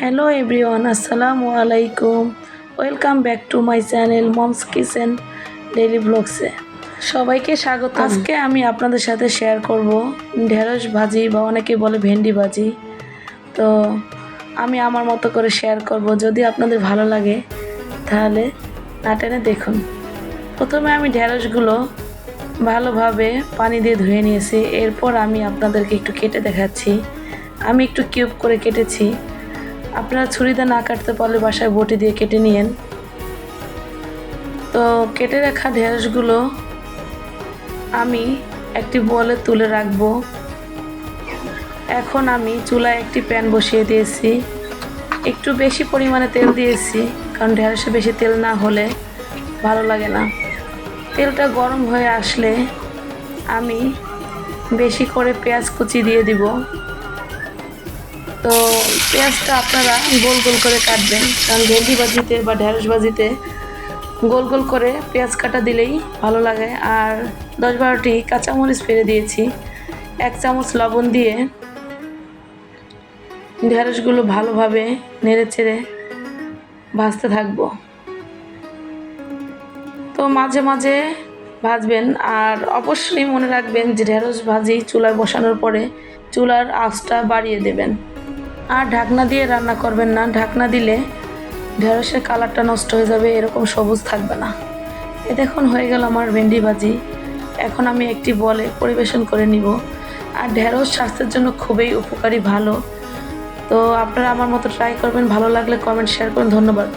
Hello everyone আসসালামু আলাইকুম। Welcome back to my channel mom's kitchen daily ব্লগসে। সবাইকে স্বাগত আজকে আমি আপনাদের সাথে শেয়ার করব ঢেঁড়স ভাজি বা অনেকে বলে ভেন্ডি ভাজি। তো আমি আমার মতো করে শেয়ার করব যদি আপনাদের ভালো লাগে তাহলে না টেনে দেখুন। প্রথমে আমি ঢেঁড়সগুলো ভালোভাবে পানি দিয়ে ধুয়ে নিয়েছি। এরপর আমি আপনাদেরকে একটু কেটে দেখাচ্ছি। আমি একটু কিউব করে কেটেছি। আপনারা ছুরিতে না কাটতে পারলে বাসায় বটি দিয়ে কেটে নিয়েন। তো কেটে রাখা ঢেঁড়সগুলো আমি একটি বলে তুলে রাখব। এখন আমি চুলায় একটি প্যান বসিয়ে দিয়েছি। একটু বেশি পরিমাণে তেল দিয়েছি, কারণ ঢেঁড়সে বেশি তেল না হলে ভালো লাগে না। তেলটা গরম হয়ে আসলে আমি বেশি করে পেঁয়াজ কুচি দিয়ে দিব। তো পেঁয়াজটা আপনারা গোল গোল করে কাটবেন। কারণ ভেন্ডি ভাজিতে বা ঢেঁড়স ভাজিতে গোল গোল করে পেঁয়াজ কাটা দিলেই ভালো লাগে। আর দশ বারোটি কাঁচামরিচ ফেলে দিয়েছি। এক চামচ লবণ দিয়ে ঢেঁড়সগুলো ভালোভাবে নেড়ে চেড়ে ভাজতে থাকব। তো মাঝে মাঝে ভাজবেন। আর অবশ্যই মনে রাখবেন যে ঢেঁড়স ভাজি চুলায় বসানোর পরে চুলার আঁচটা বাড়িয়ে দেবেন। আর ঢাকনা দিয়ে রান্না করবেন না। ঢাকনা দিলে ঢেঁড়সের কালারটা নষ্ট হয়ে যাবে, এরকম সবুজ থাকবে না। এ দেখুন, হয়ে গেল আমার ভেন্ডি ভাজি। এখন আমি একটি বলে পরিবেশন করে নিব। আর ঢেঁড়স স্বাস্থ্যের জন্য খুবই উপকারী, ভালো। তো আপনারা আমার মতো ট্রাই করবেন, ভালো লাগলে কমেন্ট শেয়ার করুন ধন্যবাদ।